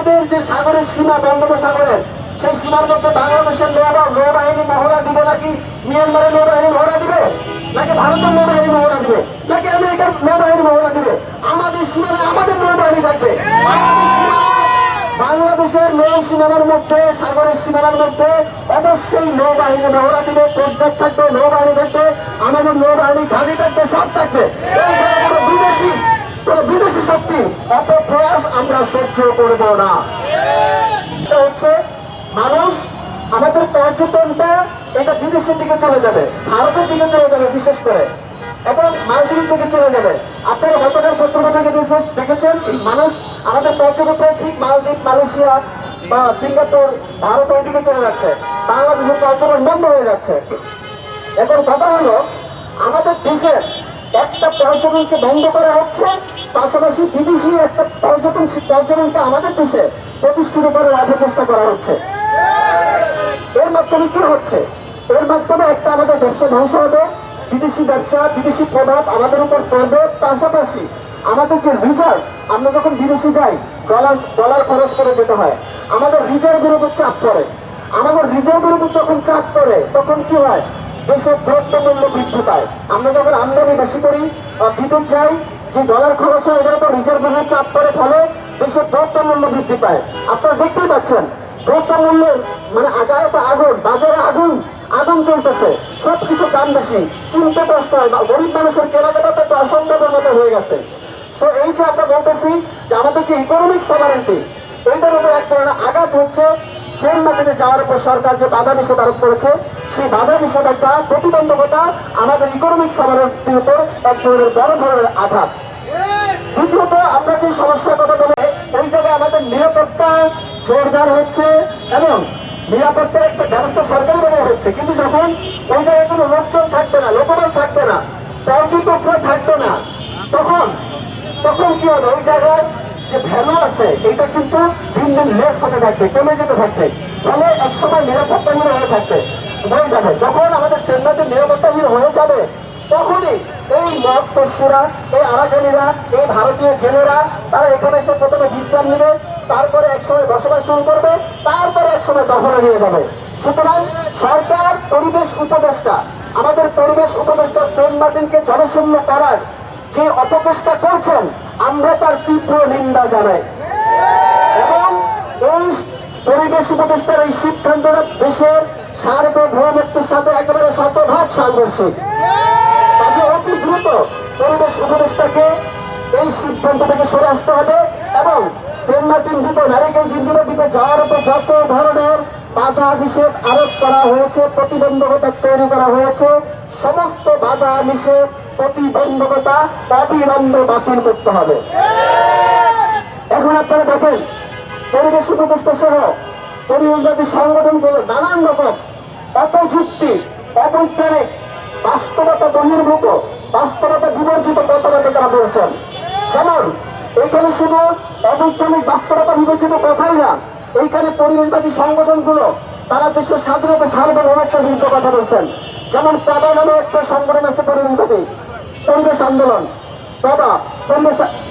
আমাদের যে সাগরের সীমা, বঙ্গোপসাগরের, সেই সীমার মধ্যে বাংলাদেশের নৌ নৌবাহিনী মহড়া দিবে নাকি? মিয়ানমারের নৌবাহিনী মহড়া দিবে? নাকি ভারতের নৌবাহিনী মহড়া দিবে? নাকি আমেরিকার নৌবাহিনী মহড়া দিবে? আমাদের সীমানে, আমাদের নৌবাহিনী থাকবে। বাংলাদেশের নৌ সীমানার মধ্যে, সাগরের সীমানার মধ্যে অবশ্যই নৌবাহিনী মহড়া দিবে কোস্টগার্ড থাকবে, নৌবাহিনী থাকবে, আমাদের নৌবাহিনী ঘাঁটি থাকবে, সব থাকবে। বিদেশি কোন বিদেশি শক্তি অপপ্রয়াস আমরা সহ্য করব না। হচ্ছে মানুষ আমাদের পর্যটনটা এটা বিদেশের দিকে চলে যাবে, ভারতের দিকে চলে যাবে বিশেষ করে, এবং মালদ্বীপ দিকে চলে যাবে। আপনারা গতকাল পত্রিকা থেকে দেখে- দেখেছেন মানুষ আমাদের পর্যটকরা ঠিক মালদ্বীপ, মালয়েশিয়া বা সিঙ্গাপুর, ভারত ওই দিকে চলে যাচ্ছে, বাংলাদেশের পর্যটন বন্ধ হয়ে যাচ্ছে। এখন কথা হলো, আমাদের দেশের একটা পর্যটনকে বন্ধ করা হচ্ছে, পাশাপাশি বিদেশি একটা পর্যটন পর্যটনকে আমাদের দেশে প্রতিষ্ঠিত করার অপচেষ্টা করা হচ্ছে। এর মাধ্যমে কি হচ্ছে? এর মাধ্যমে একটা আমাদের ব্যবসা ধ্বংস হবে, বিদেশি ব্যবসা, বিদেশি প্রভাব আমাদের উপর পড়বে। পাশাপাশি আমাদের যে রিজার্ভ আমরা যখন বিদেশে যাই ডলার ডলার খরচ করে যেতে হয়, আমাদের রিজার্ভের উপর চাপ পড়ে। আমাদের রিজার্ভের উপর যখন চাপ পড়ে, তখন কি হয়? দেশের দ্রব্য মূল্য বৃদ্ধি পায় আমরা যখন আমদানি বেশি করি বিদ্যুৎ যাই যে ডলার খরচ হয় এটার উপর রিজার্ভের চাপ পড়ে ফলে দেশের দ্রব্য মূল্য বৃদ্ধি পায়। আপনারা দেখতেই পাচ্ছেন দ্রব্য মূল্যের মানে আগায় আগুন, বাজারে আগুন আগুন চলতেছে। সব কিছু দাম বেশি। কিনতে কষ্ট হয় বা গরিব মানুষের কেনাকাটা তো অসম্ভবের মতো হয়ে গেছে। তো এই যে আমরা বলতেছি যে আমাদের যে ইকোনমিক সমারেন্টি এইটার উপর এক ধরনের আঘাত হচ্ছে সেম মাটিতে যাওয়ার উপর সরকার যে বাধা নিষেধ আরোপ করেছে, সেই বাধা নিষেধাজ্ঞা প্রতিবন্ধকতা আমাদের ইকোনমিক সমারেন্টির উপর এক ধরনের বড় ধরনের আঘাত। দ্বিতীয়ত, আমরা যে সমস্যার কথা বলে ওই জায়গায় আমাদের নিরাপত্তা জোরদার হচ্ছে এবং নিরাপত্তার একটা ব্যবস্থা সরকারি ভাবে হচ্ছে। কিন্তু যখন ওই জায়গায় কোনো লোকজন থাকবে না, লোকবল থাকবে না পর্যটকরা থাকবে না, তখন তখন কি হবে? ওই জায়গায় যে ভ্যালু আছে এটা কিন্তু দিন দিন লেস হতে থাকবে কমে যেতে থাকবে ফলে একসময় নিরাপত্তাহীন হয়ে থাকবে হয়ে যাবে। যখন আমাদের সেন্টারটি নিরাপত্তাহীন হয়ে যাবে, তখনই এই মদ তস্যুরা, এই আরাকানিরা, এই ভারতীয় জেলেরা, তারা এখানে এসে প্রথমে বিশ্রাম নেবে, তারপরে একসময় বসবাস শুরু করবে, তারপরে একসময় দখলে নিয়ে যাবে। সুতরাং সরকার, পরিবেশ উপদেষ্টা, আমাদের পরিবেশ উপদেষ্টা সেন্ট মার্টিনকে জনশূন্য করার যে অপচেষ্টা করছেন, আমরা তার তীব্র নিন্দা জানাই। পরিবেশ উপদেষ্টার এই সিদ্ধান্তটা দেশের সার্বভৌমত্বের সাথে একেবারে শতভাগ সাংঘর্ষিক। তাকে অতি দ্রুত পরিবেশ উপদেষ্টাকে এই সিদ্ধান্ত থেকে সরে আসতে হবে এবং সেন্ট মার্টিন দ্বীপে, নারিকেল জিঞ্জিরের দিকে যাওয়ার উপর যত ধরনের বাধা নিষেধ আরোপ করা হয়েছে, প্রতিবন্ধকতা তৈরি করা হয়েছে, সমস্ত বাধা নিষেধ, প্রতিবন্ধকতা অবিলম্বে বাতিল করতে হবে। এখন আপনারা দেখেন পরিবেশ উপদেষ্টা সহ পরিবেশবাদী সংগঠনগুলো নানান রকম অপযুক্তি, অবৈজ্ঞানিক, বাস্তবতা বহির্ভূত, বাস্তবতা বিবর্জিত কথাবার্তা তারা বলছেন। যেমন, এইখানে শুধু অবৈজ্ঞানিক বাস্তবতা বিবেচিত কথাই না, এইখানে পরিবেশবাদী সংগঠনগুলো তারা দেশের স্বাধীনতা সার্বভৌমত্বের বিরুদ্ধে কথা বলছেন। যেমন প্রভা নামে একটা সংগঠন আছে পরিবেশবাদী, পরিবেশ আন্দোলন বাবা পরিবেশ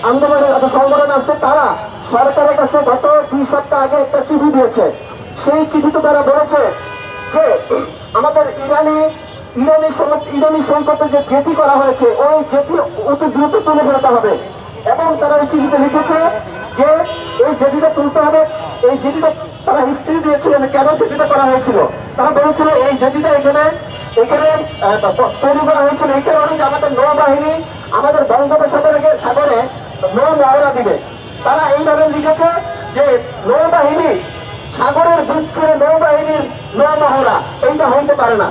আন্দোলনের একটা সংগঠন আছে, তারা সরকারের কাছে গত দুই সপ্তাহ আগে একটা চিঠি দিয়েছে। সেই চিঠিতে তারা বলেছে যে, আমাদের ইরানি ইরানি ইরানি সৈকতে যে জেটি করা হয়েছে, ওই জেটি অতি দ্রুত তুলে ফেলতে হবে। এবং তারা এই চিঠিতে লিখেছে যে, এই জেটিটা তুলতে হবে। এই জেটিটা তারা হিস্ট্রি দিয়েছিলেন কেন জেটিটা করা হয়েছিল। তারা বলেছিল, এই জেটিটা এখানে এখানে তৈরি হয়েছিল এই কারণে যে আমাদের নৌবাহিনী আমাদের বঙ্গোপসাগরে সাগরে নৌ মহড়া দিবে। তারা এইভাবে লিখেছে যে নৌবাহিনী সাগরের বুক ছেড়ে নৌবাহিনীর নৌ মহড়া, এইটা হইতে পারে না।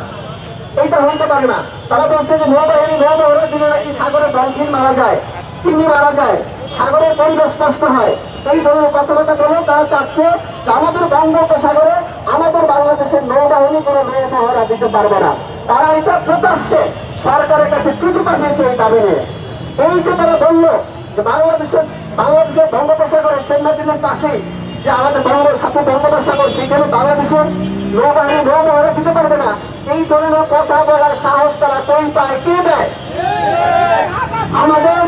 এইটা হইতে পারে না। তারা বলছে যে নৌবাহিনী নৌ মহড়া দিলে নাকি সাগরে ডলফিন মারা যায় তিমি মারা যায়, সাগরের পরিবেশ নষ্ট হয়। এই ধরনের কথাবার্তা বলে তারা চাচ্ছে যে আমাদের বঙ্গোপসাগরে আমাদের বাংলাদেশের নৌবাহিনী কোনো নৌ মহড়া দিতে পারবে না। তারা এটা প্রকাশ্যে সরকারের কাছে চিঠি পাঠিয়েছে এই দাবি নিয়ে। এই যে তারা বলল যে বাংলাদেশের বাংলাদেশের বঙ্গোপসাগরের সেন্নাদিনের পাশেই যে আমাদের বঙ্গ সাথে বঙ্গোপসাগর সেইখানে বাংলাদেশের নৌবাহিনী নৌ মহড়া দিতে পারবে না। এই ধরনের কথা বলার সাহস তারা কই পায়, কে দেয়? আমাদের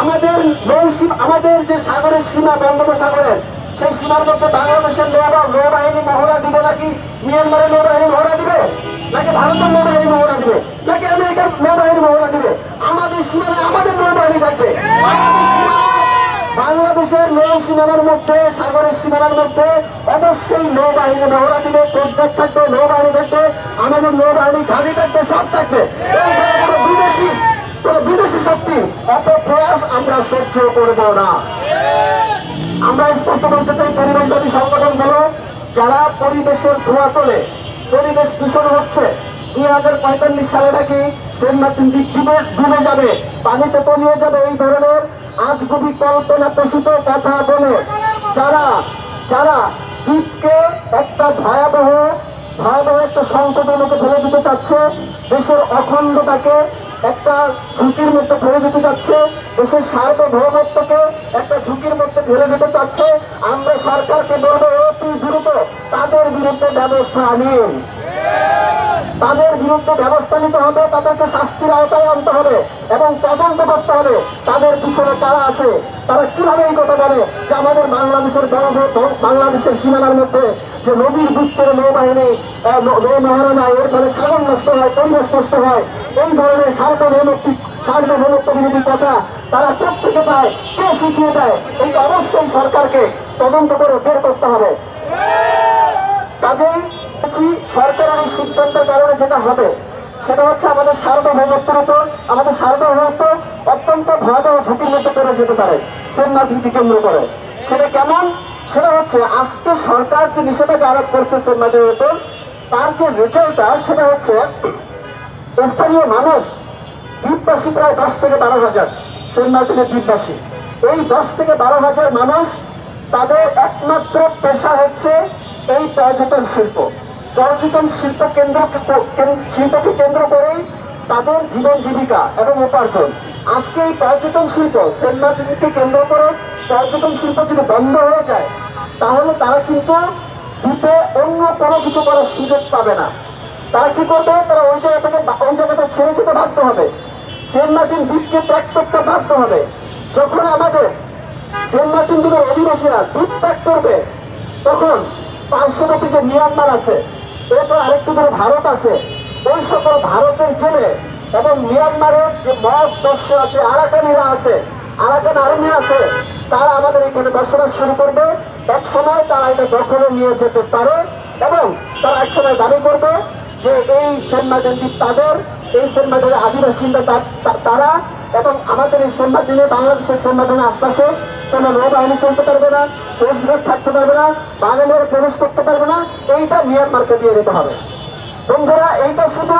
আমাদের নৌসীমা আমাদের যে সাগরের সীমা, বঙ্গোপসাগরের, সেই সীমার মধ্যে বাংলাদেশের নৌবাহিনী মহড়া দিবে নাকি? মিয়ানমারের নৌবাহিনী মহড়া দিবে? নাকি ভারতের দিবে নাকি আমেরিকার নৌবাহিনী মহড়া দিবে। আমাদের সীমানায় আমাদের নৌবাহিনী থাকবে। বাংলাদেশের নৌ সীমানার মধ্যে, সাগরের সীমানার মধ্যে অবশ্যই নৌবাহিনী মহড়া দিবে। কোস্টগার্ড থাকবে, নৌবাহিনী থাকবে। আমাদের নৌবাহিনী ঘাঁটি থাকবে, সব থাকবে। বিদেশি, কোনো বিদেশি শক্তি অপপ্রয়াস আমরা সহ্য করব না। আমরা স্পষ্ট বলতে চাই, পরিবেশবাদী সংগঠনগুলো যারা পরিবেশের ধোঁয়া তোলে, পরিবেশ দূষণ হচ্ছে দুই হাজার পঁয়তাল্লিশ সালে নাকি মার্টিন দ্বীপ ডুবে ডুবে যাবে। পানিতে তলিয়ে যাবে এই ধরনের আজগুবি কল্পনা প্রসূত কথা বলে যারা যারা দ্বীপকে একটা ভয়াবহ ভয়াবহ একটা সংকটের মধ্যে ফেলে দিতে চাচ্ছে, দেশের অখণ্ডতাকে একটা ঝুঁকির মধ্যে ফেলে দিতে চাচ্ছে, দেশের সার্বভৌমত্বকে একটা ঝুঁকির মধ্যে ফেলে দিতে চাচ্ছে। আমরা সরকারকে বলব, অতি দ্রুত তাদের বিরুদ্ধে ব্যবস্থা নিন। তাদের বিরুদ্ধে ব্যবস্থা নিতে হবে, তাদেরকে শাস্তির আওতায় আনতে হবে এবং তদন্ত করতে হবে, তাদের পিছনে কারা আছে, তারা কীভাবে এই কথা বলে যে আমাদের বাংলাদেশের বাংলাদেশের সীমানার মধ্যে যে নদীর বুচ্ছের নৌবাহিনী নৌ মহারণা এর ফলে সাগর নষ্ট হয়, পরিবেশ নষ্ট হয় এই ধরনের সার্বভৌমত্বিক সার্বভৌমত্ব বিরোধী কথা তারা প্রত্যেকে পায় কে শিখিয়ে দেয়? এই অবশ্যই সরকারকে তদন্ত করে বের করতে হবে। কাজেই সরকারের এই সিদ্ধান্তের কারণে যেটা হবে, সেটা হচ্ছে আমাদের সার্বভৌমত্বের উপর আমাদের সার্বভৌমত্ব অত্যন্ত ভয়াবহ ঝুঁকির মধ্যে পড়ে যেতে পারে সেন মার্কিনকে কেন্দ্র করে। সেটা কেমন? সেটা হচ্ছে, আজকে সরকার যে নিষেধাজ্ঞা আরোপ করছে সেন মার্কিনের উপর, তার যে রেজাল্টটা সেটা হচ্ছে স্থানীয় মানুষ, দ্বীপবাসী প্রায় দশ থেকে বারো হাজার সেন্ট মার্টিনের দ্বীপবাসী। এই দশ থেকে বারো হাজার মানুষ তাদের একমাত্র পেশা হচ্ছে এই পর্যটন শিল্প। পর্যটন শিল্প কেন্দ্র শিল্পকে কেন্দ্র করেই তাদের জীবন জীবিকা এবং উপার্জন। আজকে এই পর্যটন শিল্প সেন্ট মার্টিনকে কেন্দ্র করে পর্যটন শিল্প যদি বন্ধ হয়ে যায়, তাহলে তারা কিন্তু দ্বীপে অন্য কোনো কিছু করার সুযোগ পাবে না। তারা কি করবে তারা ওই জায়গা থেকে ওই জায়গাটা ছেড়ে যেতে বাধ্য হবে। সেন্ট মার্টিন দ্বীপকে ত্যাগ করতে বাধ্য হবে। যখন আমাদের সেন্ট মার্টিন দ্বীপের অধিবাসীরা দ্বীপ ত্যাগ করবে, তখন পার্শ্ববর্তী যে মিয়ানমার আছে, এরপর আরেকটু দূরে ভারত আছে, ওই সকল ভারতের জেলে এবং মিয়ানমারের যে মদ দস্যু আছে, আরাকানিরা আছে, আরাকান আর্মি আছে, তারা আমাদের এখানে বসবাস শুরু করবে। এক সময় তারা এটা দখলে নিয়ে যেতে পারে এবং তারা এক সময় দাবি করবে যে এই দ্বীপ তাদের এই সেনমার্টিনের আদিবাসীরা তারা এবং আমাদের এই সেনমার্টিনে বাংলাদেশের সেনমার্টিনের আশপাশে কোনো নৌবাহিনী চলতে পারবে না কোস্টগার্ড থাকতে পারবে না, বাঙালিরা প্রবেশ করতে পারবে না, এইটা মিয়ানমারকে দিয়ে দিতে হবে। বন্ধুরা, এইটা শুধু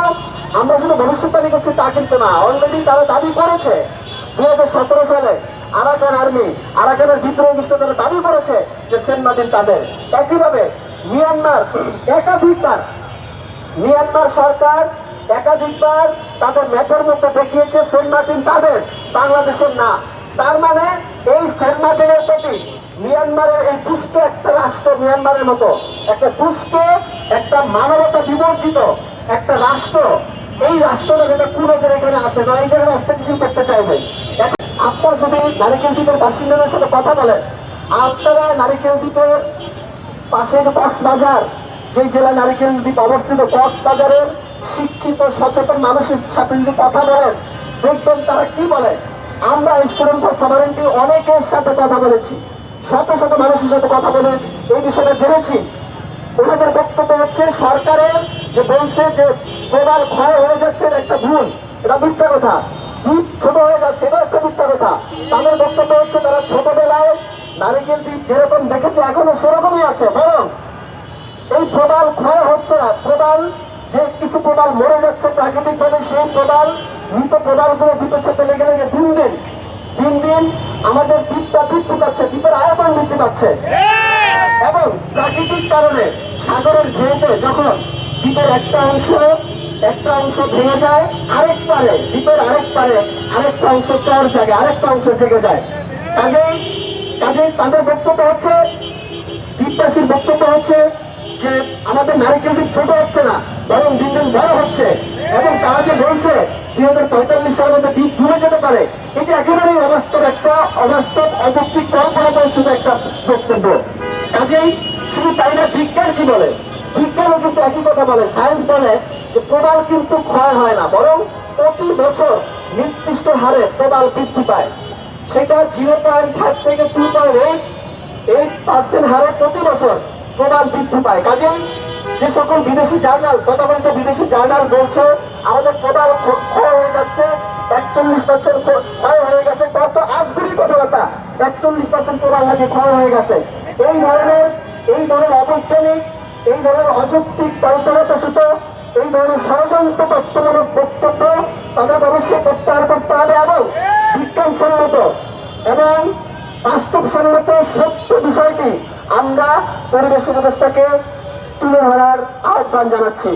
আমরা শুধু ভবিষ্যৎবাণী করছি তা কিন্তু না অলরেডি তারা দাবি করেছে। দু হাজার সতেরো সালে আরাকান আর্মি, আরাকানের বিদ্রোহ তারা দাবি করেছে যে সেন্ট মার্টিন তাদের। একইভাবে মিয়ানমার একাধিকবার মিয়ানমার সরকার একাধিকবার তাদের ম্যাপের মধ্যে দেখিয়েছে সেন্ট মার্টিন তাদের, বাংলাদেশের না। তার মানে এই সেন্ট মার্টিনের প্রতি মিয়ানমারের এই দুষ্ট একটা রাষ্ট্র মিয়ানমারের মতো, একটা দুষ্ট, একটা মানবতা বিবর্জিত একটা রাষ্ট্র। এই রাষ্ট্রটা যেটা কুরজের এখানে আছে না এই জায়গায় অস্থিতিশীল করতে চাইবে আপনার যদি নারিকেল দ্বীপের বাসিন্দাদের সাথে কথা বলেন, আপনারা নারিকেল দ্বীপের পাশে যে কক্সবাজার যে জেলা নারিকেল দ্বীপ অবস্থিত কক্সবাজারের শিক্ষিত সচেতন মানুষের সাথে যদি কথা বলেন, দেখবেন তারা কি বলে? আমরা স্টুডেন্ট ফর সামারেন্টি অনেকের সাথে কথা বলেছি। শত শত মানুষের সাথে কথা বলে এই বিষয়টা জেনেছি। ওনাদের বক্তব্য হচ্ছে, সরকারের যে বলছে যে প্রবাল ক্ষয় হয়ে যাচ্ছে একটা ভুল। এটা মিথ্যা কথা। দ্বীপ ছোট হয়ে যাচ্ছে এটা একটা মিথ্যা কথা। তাদের বক্তব্য হচ্ছে, তারা ছোটবেলায় নারিকেল দ্বীপ যেরকম দেখেছে, এখনও সেরকমই আছে। বরং এই প্রবাল ক্ষয় হচ্ছে না। প্রবাল যে কিছু প্রবাল মরে যাচ্ছে প্রাকৃতিক ভাবে সেই প্রবাল, মৃত প্রবালগুলো দ্বীপের সাথে লেগে লেগে দিন দিন দিন দিন আমাদের দ্বীপটা বৃদ্ধি পাচ্ছে দ্বীপের আয়তন বৃদ্ধি পাচ্ছে। এবং প্রাকৃতিক কারণে সাগরের ঢেউতে যখন দ্বীপের একটা অংশ একটা অংশ ভেঙে যায়, আরেক পারে দ্বীপের আরেক পারে আরেকটা অংশ চর জাগে, আরেকটা অংশ জেগে যায়। কাজেই কাজেই তাদের বক্তব্য হচ্ছে দ্বীপবাসীর বক্তব্য হচ্ছে যে আমাদের নারী কিন্তু ছোট হচ্ছে না, বরং দিন দিন বড় হচ্ছে। এবং তারা যে বলছে, দুই হাজার পঁয়তাল্লিশ সালের মধ্যে দ্বীপ ডুবে যেতে পারে, এটা একেবারেই অবাস্তব একটা অবাস্তব, অযৌক্তিক কল্পনা পরিষদ একটা বক্তব্য। কাজেই শুধু তাই না, বিজ্ঞান কি বলে? বিজ্ঞানও কিন্তু একই কথা বলে। সায়েন্স বলে যে প্রবাল কিন্তু ক্ষয় হয় না, বরং প্রতি বছর নির্দিষ্ট হারে প্রবাল বৃদ্ধি পায়। সেটা জিরো পয়েন্ট ফাইভ থেকে two point eight eight percent হারে প্রতি বছর। প্রবাল বৃদ্ধি পায়। কাজেই যে সকল বিদেশি জার্নাল তথাকথিত বিদেশি জার্নাল বলছে, আমাদের প্রবাল ক্ষ- ক্ষয় হয়ে যাচ্ছে, একচল্লিশ পার্সেন্ট ক্ষয় হয়ে গেছে। কত আজগুলি কথাবার্তা, একচল্লিশ পার্সেন্ট প্রবাল নাকি ক্ষয় হয়ে গেছে। এই ধরনের এই ধরনের অবৈজ্ঞানিক, এই ধরনের অযৌক্তিক কল্পনা এই ধরনের ষড়যন্ত্র তত্ত্বমূলক বক্তব্য তাদের অবশ্যই প্রত্যাহার করতে হবে এবং বিজ্ঞানসম্মত এবং বাস্তবসম্মত সত্য বিষয়টি আমরা পরিবেশ উপদেষ্টাকে তুলে ধরার আহ্বান জানাচ্ছি।